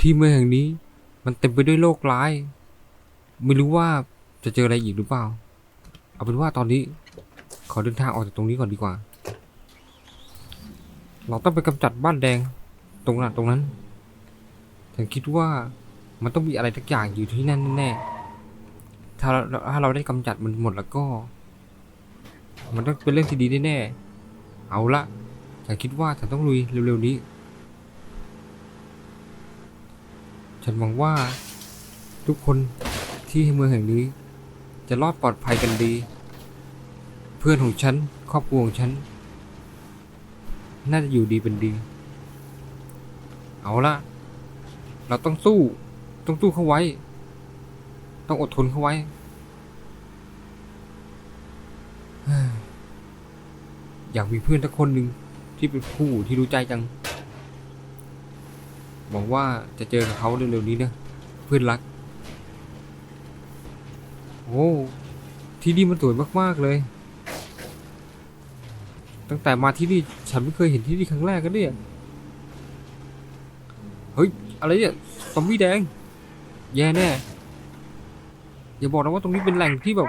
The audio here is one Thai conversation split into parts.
ที่เมืองแห่งนี้ มันเต็มไปด้วยโรคร้าย ไม่รู้ว่าจะเจออะไรอีกหรือเปล่า เอาเป็นว่าตอนนี้ ขอเดินทางออกจากตรงนี้ก่อนดีกว่า เราต้องไปกำจัดบ้านแดงตรงนั้นตรงนั้นฉันคิดว่ามันต้องมีอะไรทักอย่างอยู่ที่นั่นแน่ๆถ้าเราถ้าเราได้กำจัดมันหมดแล้วก็ มันต้องเป็นเรื่องที่ดีแน่ๆเอาละฉันคิดว่าฉันต้องลุยเร็วๆนี้ ฉันหวังว่า ทุกคนที่เมืองแห่งนี้ จะรอดปลอดภัยกันดี เพื่อนของฉัน ครอบครัวของฉัน น่าจะอยู่ดีเป็นดี เอาละเราต้องสู้ ต้องสู้เข้าไว้ ต้องอดทนเข้าไว้ อยากมีเพื่อนสักคนหนึ่งที่เป็นคู่ที่รู้ใจจัง วังว่าจะเจอกับเขาเร็วๆนี้นะเพื่อนรัก โอ้ที่นี่มันสวยมากๆเลย ตั้งแต่มาที่นี่ฉันไม่เคยเห็นที่นี่ครั้งแรกกันเนี่ยเฮ้ยอะไรเนี่ยซอมบี้แดง แย่แน่อย่าบอกนะว่าตรงนี้เป็นแหล่งที่แบบ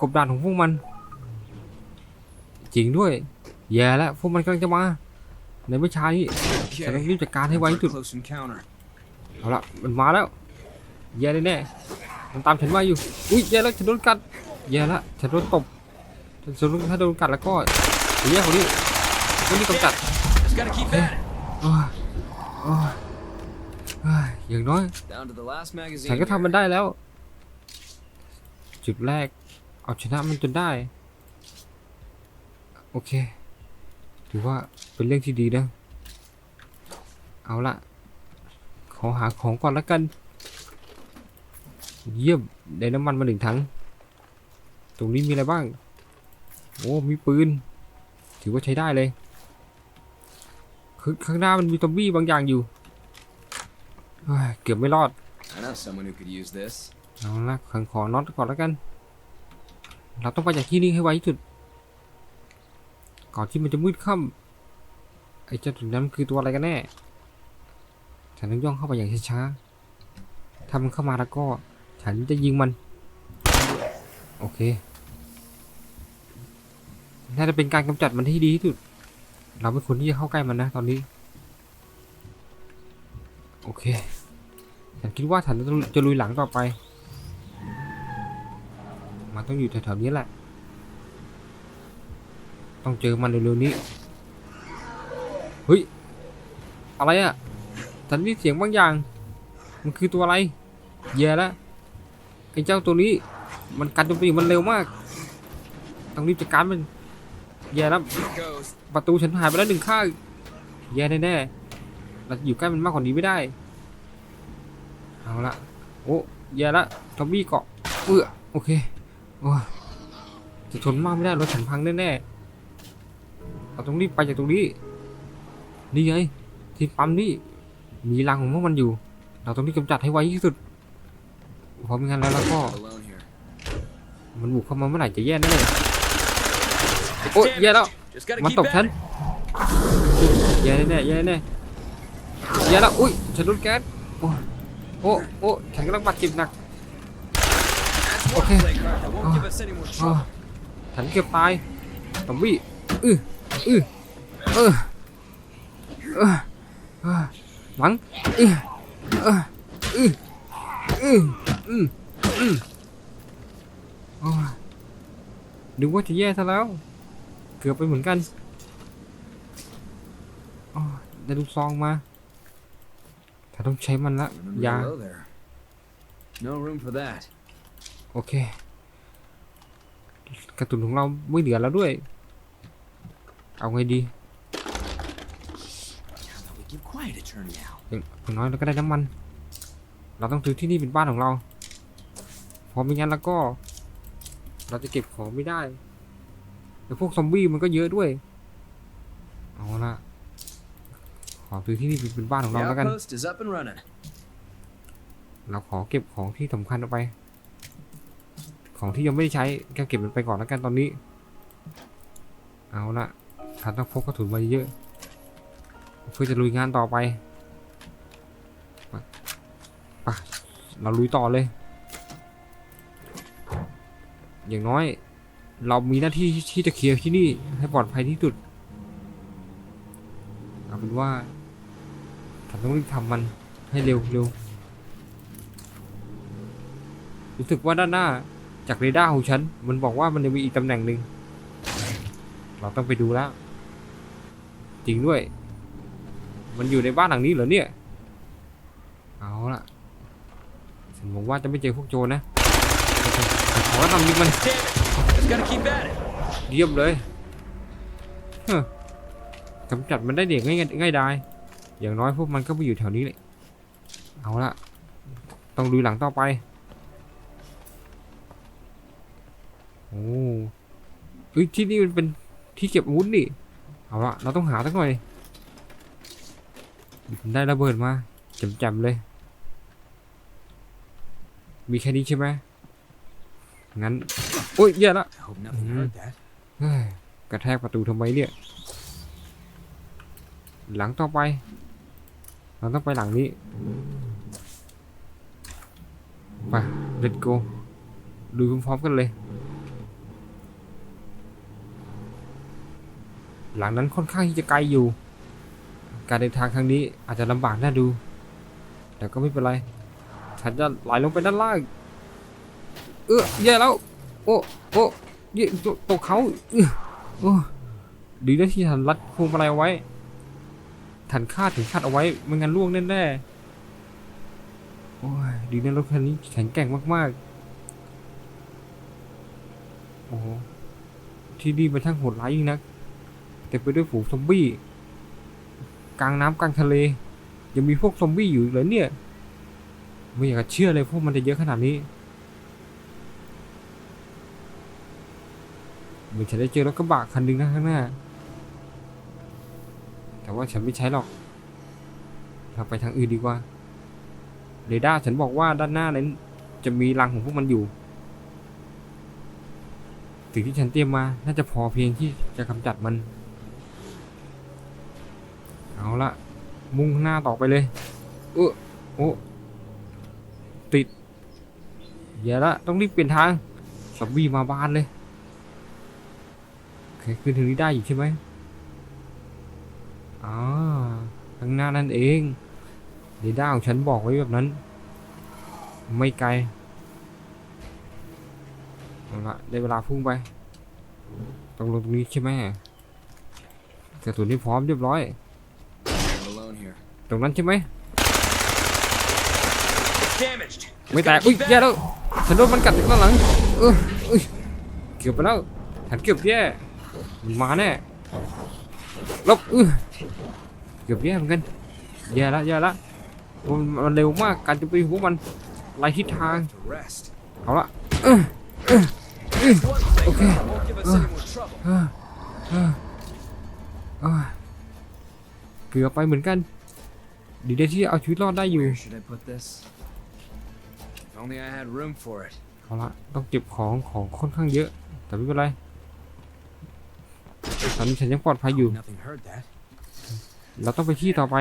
กบดานของพวกมัน จริงด้วย แย่แล้วพวกมันกำลังจะมา ในไม่ช้านี้ฉันต้องรีบจัดการให้ไวที่สุด Close encounter. เอาละมันมาแล้วแย่แน่ๆมันตามฉันมาอยู่อุ้ยแย่แล้วฉันโดนกัดแย่แล้วฉันโดนตบฉันโดนถ้าโดนกัดแล้วก็แย่ของนี่คนนี้กำจัด Just gotta keep at it. โอ้ยโอ้ยเฮ้ยอย่างน้อย Down to the last magazine. ฉันก็ทำ here. มันได้แล้ว จุดแรกเอาชนะมันจนได้ โอเค ถือว่าเป็นเรื่องที่ดีนะ เอาละขอหาของก่อนแล้วกัน เยี่ยมได้น้ำมันมาหนึ่งถัง ตรงนี้มีอะไรบ้าง โอ้มีปืน ถือว่าใช้ได้เลยคือข้างหน้ามันมีซอมบี้บางอย่างอยู่เฮ้ยเกือบไม่รอด I know someone who could use this. เอาละขังขอน็อตก่อนแล้วกัน เราต้องไปจากที่นี่ให้ไวที่สุด ก่อนที่มันจะมืดค่ำไอ้เจ้าถุงนั้นมันคือตัวอะไรกันแน่ฉันต้องย่องเข้าไปอย่างช้าๆถ้ามันเข้ามาแล้วก็ ฉันจะยิงมัน โอเค น่าจะเป็นการกำจัดมันที่ดีที่สุด เราไม่ควรที่จะเข้าใกล้มันนะตอนนี้ โอเค ฉันคิดว่าฉันจะจะลุยหลังต่อไป มันต้องอยู่แถวๆนี้แหละ ต้องเจอมันเร็วๆนี้ เฮ้ย อะไรอะ่ะฉันได้เสียงบางอย่าง มันคือตัวอะไร แย่แล้วไอ้เจ้าตัวนี้ มันการโจมตีมันเร็วมาก ต้องรีบจัดการมัน แย่แล้ว ประตูฉันหายไปแล้วหนึ่งข้าง แย่แน่ๆ เราอยู่ใกล้มันมากกว่านี้ไม่ได้ เอาละ โอ้แย่ละทอมบี้เกาะ เอื้อ โอเค โอ้จะทนมากไม่ได้รถฉันพังแน่ๆ เราต้องรีบไปจากตรงนี้ นี่ไงที่ปั๊มนี่ มีรังของพวกมันอยู่ เราต้องรีบกำจัดให้ไวที่สุด เพราะไม่งั้นแล้วเราก็ Alone here. มันบุกเข้ามาเมื่อไหร่จะแย่แน่เลยโอ้ยแย่แล้ว Just gotta มัน keep ตบ at ฉัน it. แย่แน่ๆแย่แน่ๆแย่แล้ว อุ้ยฉันโดนแก๊สโอ้โอ้โอ้ฉันกำลังบาดเจ็บหนัก That's one Okay. play card that won't Oh. give us any more อ้อ trouble. ฉันเกือบตายซอมบี้อื้ออื้อ เออเออเออหลังอื้อเอออื้ออื้ออืมอืมโอ้ยนึกว่าจะแย่ซะแล้ว เกือบไปเหมือนกันอ้ยได้ลูกซองมาถ้าต้องใช้มันละยา No room for that. โอเค กระตุนของเราไม่เหลือแล้วด้วย เอาไงดี How about we give quiet a turn now? อย่างอย่างน้อยเราก็ได้น้ำมัน เราต้องถือที่นี่เป็นบ้านของเราเพราะไม่งั้นแล้วก็ เราจะเก็บของไม่ได้แล้วพวกซอมบี้มันก็เยอะด้วย เอาละขอถือที่นี่เป็นบ้านของ The เราแล้วกัน outpost is up and running. เราขอเก็บของที่สำคัญเอาไป ของที่ยังไม่ได้ใช้ก็เก็บมันไปก่อนแล้วกันตอนนี้ เอาละ ฉันต้องพกกระสุนมาเยอะ เพื่อจะลุยงานต่อไปไปเราลุยต่อเลย อย่างน้อย เรามีหน้าที่ที่จะเคลียร์ที่นี่ให้ปลอดภัยที่สุดเอาเป็นว่าฉันต้องรีบทำมันให้เร็วเร็วรู้สึกว่าด้านหน้าจากเรดาร์ของฉัน มันบอกว่ามันจะมีอีกตำแหน่งหนึ่ง เราต้องไปดูแล้ว จริงด้วย มันอยู่ในบ้านหลังนี้เหรอเนี่ย เอาละฉันหวังว่าจะไม่เจอพวกโจรนะขอทำยิงมัน Damn it! Just gotta keep at it. เยี่ยมเลยเฮ้อกำจัดมันได้เด็กง่ายง่ายดายอย่างน้อยพวกมันก็ไปอยู่แถวนี้เลยเอาละต้องดูหลังต่อไป โอ้เฮ้ยที่นี่มันเป็นที่เก็บอาวุธนี่ เอาละเราต้องหาสักหน่อยผมได้ระเบิดมาจำๆเลย มีแค่นี้ใช่ไหมงั้นโอ้ยแย่ละ I hope nothing Mhm. hurt that. เฮ้ยกระแทกประตูทำไมเนี่ย หลังต่อไป เราต้องไปหลังนี้ไป let's go ดูพร้อมๆกันเลย หลังนั้นค่อนข้างที่จะไกลอยู่ การเดินทางครั้งนี้อาจจะลำบากน่าดู แต่ก็ไม่เป็นไร ฉันจะไหลลงไปด้านล่าง เออแย่แล้ว โอ้โอ้เย่ตกตกเขาอื้อโอ้ดีนะที่ทันรัดพวงมาลัยไว้ทันคาดถึงคาดเอาไว้ไม่งั้นล่วงแน่ๆโอ้ยดีนะรถคันนี้แข็งแกร่งมากๆ โอ้ที่นี่มันช่างโหดร้ายยิ่งนัก เต็มไปด้วยฝูงซอมบี้กลางน้ำกลางทะเล ยังมีพวกซอมบี้อยู่เลยเนี่ย ไม่อยากจะเชื่อเลยพวกมันจะเยอะขนาดนี้เหมือนฉันได้เจอรถกระบะคันหนึ่งนะข้างหน้า แต่ว่าฉันไม่ใช้หรอก เราไปทางอื่นดีกว่า เรดาร์ฉันบอกว่าด้านหน้านั้นจะมีรังของพวกมันอยู่ สิ่งที่ฉันเตรียมมา น่าจะพอเพียงที่จะกำจัดมัน เอาละมุ่งหน้าต่อไปเลยเออโอ้ติดอย่าละต้องรีบเปลี่ยนทางซอมบี้มาบ้านเลยโอเคขึ้นทางนี้ได้อยู่ใช่ไหมอ๋อข้างหน้านั่นเองเรดาของฉันบอกไว้แบบนั้น ไม่ไกลเอาละได้เวลาพุ่งไปต้องลงตรงนี้ใช่ไหมกระสุนนี่พร้อมเรียบร้อย alone here. ตรงนั้นใช่ไหม It's damaged. Just ไม่แตก gotta อุ้ย keep at แย่ it. แล้วฉันโดนมันกัดจากด้านหลังเออเอ้ยเกือบไปแล้วฉันเกือบแย่มันมาแน่ลบอื้อเกือบแย่เหมือนกันแย่ละแย่ละมันมันเร็วมากการจะไปของพวกมันไล่ทิศทาง To rest. เอาละ One thing Okay. that won't give us any more trouble. เออเออเออ เกือบไปเหมือนกัน ดีได้ที่เอาชีวิตรอดได้อยู่ Where should I put this? If only I had room for it. เอาละต้องเก็บของของค่อนข้างเยอะ แต่ไม่เป็นไรตอนนี้ฉันยังปลอดภัยอยู่ Nothing hurt that. เราต้องไปที่ต่อไป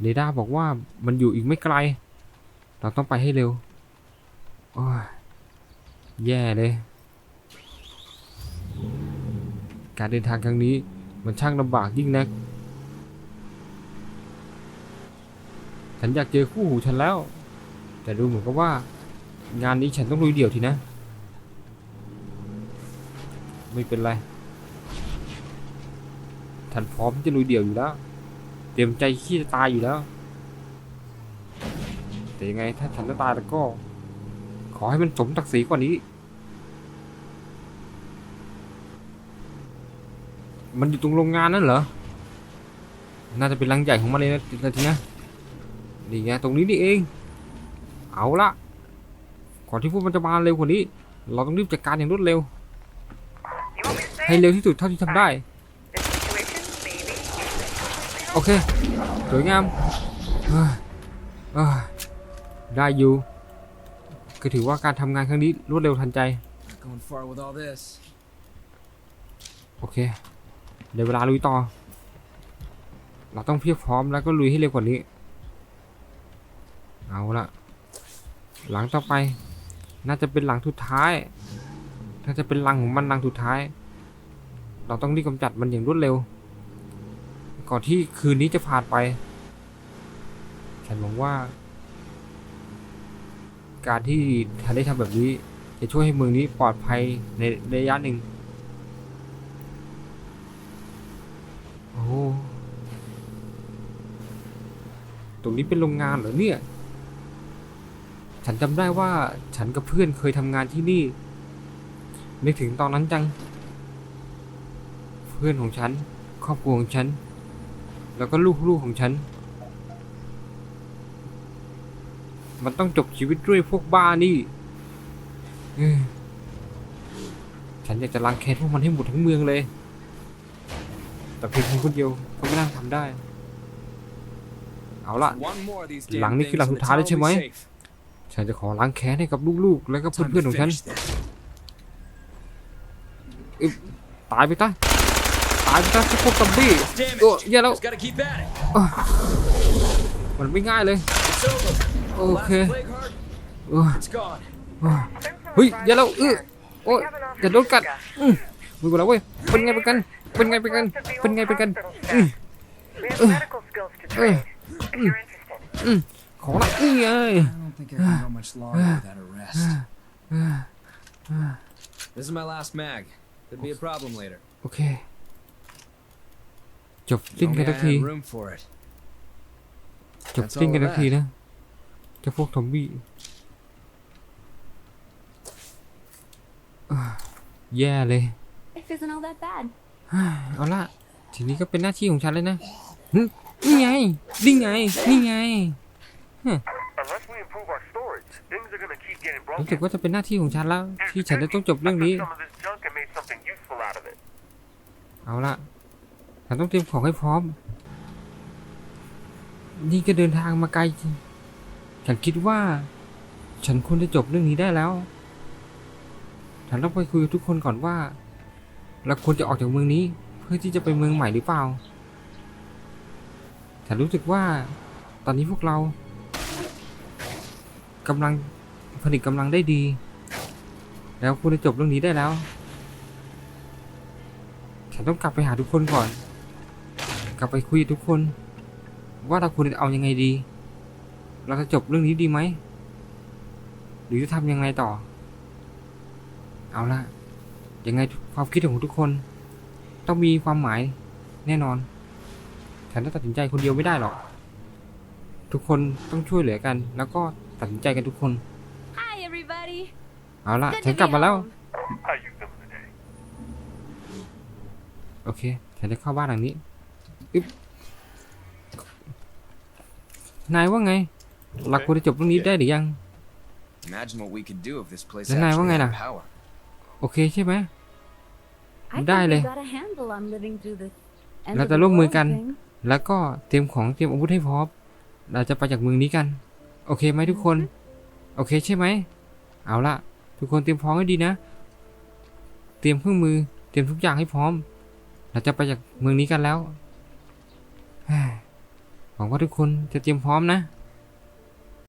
เรดาร์บอกว่ามันอยู่อีกไม่ไกล เราต้องไปให้เร็วโอ้ยแย่เลย การเดินทางครั้งนี้มันช่างลำบากยิ่งนัก ฉันอยากเจอคู่หูฉันแล้ว แต่ดูเหมือนกับว่า งานนี้ฉันต้องลุยเดี่ยวทีนะ ไม่เป็นไรฉันพร้อมที่จะลุยเดี่ยวอยู่แล้ว เตรียมใจที่จะตายอยู่แล้ว แต่ยังไงถ้าฉันจะตายแล้วก็ ขอให้มันสมศักดิ์ศรีกว่านี้ มันอยู่ตรงโรงงานนั่นเหรอ น่าจะเป็นรังใหญ่ของมันเลยนะทีนะ นี่ไงตรงนี้นี่เอง เอาละก่อนที่พวกมันจะมาเร็วกว่านี้ เราต้องรีบจัดการอย่างรวดเร็ว ให้เร็วที่สุดเท่าที่ทำได้ โอเค สวยงามเฮ้ยได้อยู่ ก็ถือว่าการทำงานครั้งนี้รวดเร็วทันใจ โอเค เดี๋ยวเวลาลุยต่อ เราต้องเพียบพร้อมแล้วก็ลุยให้เร็วกว่านี้ เอาละหลังต่อไป น่าจะเป็นหลังสุดท้าย น่าจะเป็นหลังของมันหลังสุดท้าย เราต้องรีบกำจัดมันอย่างรวดเร็ว ก่อนที่คืนนี้จะผ่านไป ฉันหวังว่า การที่ฉันได้ทำแบบนี้ จะช่วยให้เมืองนี้ปลอดภัยในระยะหนึ่ง โอ้ตรงนี้เป็นโรงงานเหรอเนี่ย ฉันจำได้ว่าฉันกับเพื่อนเคยทำงานที่นี่นึกถึงตอนนั้นจัง เพื่อนของฉัน ครอบครัวของฉัน แล้วก็ลูกๆของฉัน มันต้องจบชีวิตด้วยพวกบ้านี่ฉันอยากจะล้างแค้นพวกมันให้หมดทั้งเมืองเลย แต่เพียงคนคนเดียวก็ไม่น่าทำได้ เอาละหลังนี่คือหลังสุดท้ายแล้วใช่ไหม ฉันจะขอล้างแค้นให้กับลูกๆ และก็ Time เพื่อน to ๆของฉัน finish this. ตายไปตายตายไปตายพวกซอมบี้ Damn it. โอ้แย่แล้ว Just gotta keep at it. มันไม่ง่ายเลย It's over. The last Okay. plague heart, เออ it's gone. เออเฮ้ยอย่าแล้วเออโอ้ยอย่าโดนกัดอืมมือกูแล้วเว้ยเป็นไงเป็นกัน เป็นไงเป็นกัน เป็นไงเป็นกันอืม We have medical skills to trade. If you're interested. ขอละนี่ไง I don't think I can go much longer without a rest. This is my last mag. Could be a problem later. โอเค จบสิ้น Only กัน I ทักที had room for it. จบสิ้นกันทักทีนะเจะพวกซอมบี้อ่าแย่เลย Life isn't all that bad. เอาละทีนี้ก็เป็นหน้าที่ของฉันเลยนะหึนี่ไง นี่ไง นี่ไง Unless we รู้สึก broken. ว่าจะเป็นหน้าที่ของฉันแล้ว ที่ฉันจะต้องจบเรื่องนี้ I took some of this junk and made something useful out of it. เอาละฉันต้องเตรียมของให้พร้อม นี่ก็เดินทางมาไกลจริงฉันคิดว่า ฉันควรจะจบเรื่องนี้ได้แล้ว ฉันต้องไปคุยกับทุกคนก่อนว่าเราควรจะออกจากเมืองนี้ เพื่อที่จะไปเมืองใหม่หรือเปล่า ฉันรู้สึกว่า ตอนนี้พวกเรา กำลังผลิตกำลังได้ดี แล้วควรจะจบเรื่องนี้ได้แล้ว ฉันต้องกลับไปหาทุกคนก่อน กลับไปคุยกับทุกคน ว่าเราควรจะเอายังไงดี เราจะจบเรื่องนี้ดีไหม หรือจะทำยังไงต่อ เอาละยังไงความคิดของทุกคน ต้องมีความหมายแน่นอน ฉันต้องตัดสินใจคนเดียวไม่ได้หรอก ทุกคนต้องช่วยเหลือกัน แล้วก็ ตัดสินใจกันทุกคน Hi, everybody. เอาละ Good ฉัน to กลับ be มาแล้ว home. How you feeling today? โอเค ฉันจะเข้าบ้านหลังนี้อึ๊บนายว่าไง เราควรจะจบเรื่องนี้ได้หรือยัง Imagine what we could do if this place แล้วนายว่า actually ไง had ล่ะ power. โอเคใช่ไหม I think Dai we le. got a handle on living through the end Là of ta the lúc mười world canh. thing. แล้วก็เตรียมของเตรียมอาวุธให้พร้อม เราจะไปจากเมืองนี้กัน โอเคไหมทุกคน โอเคใช่ไหม เอาละทุกคนเตรียมพร้อมให้ดีนะ เตรียมเครื่องมือ เตรียมทุกอย่างให้พร้อม เราจะไปจากเมืองนี้กันแล้วหวังว่าทุกคนจะเตรียมพร้อมนะ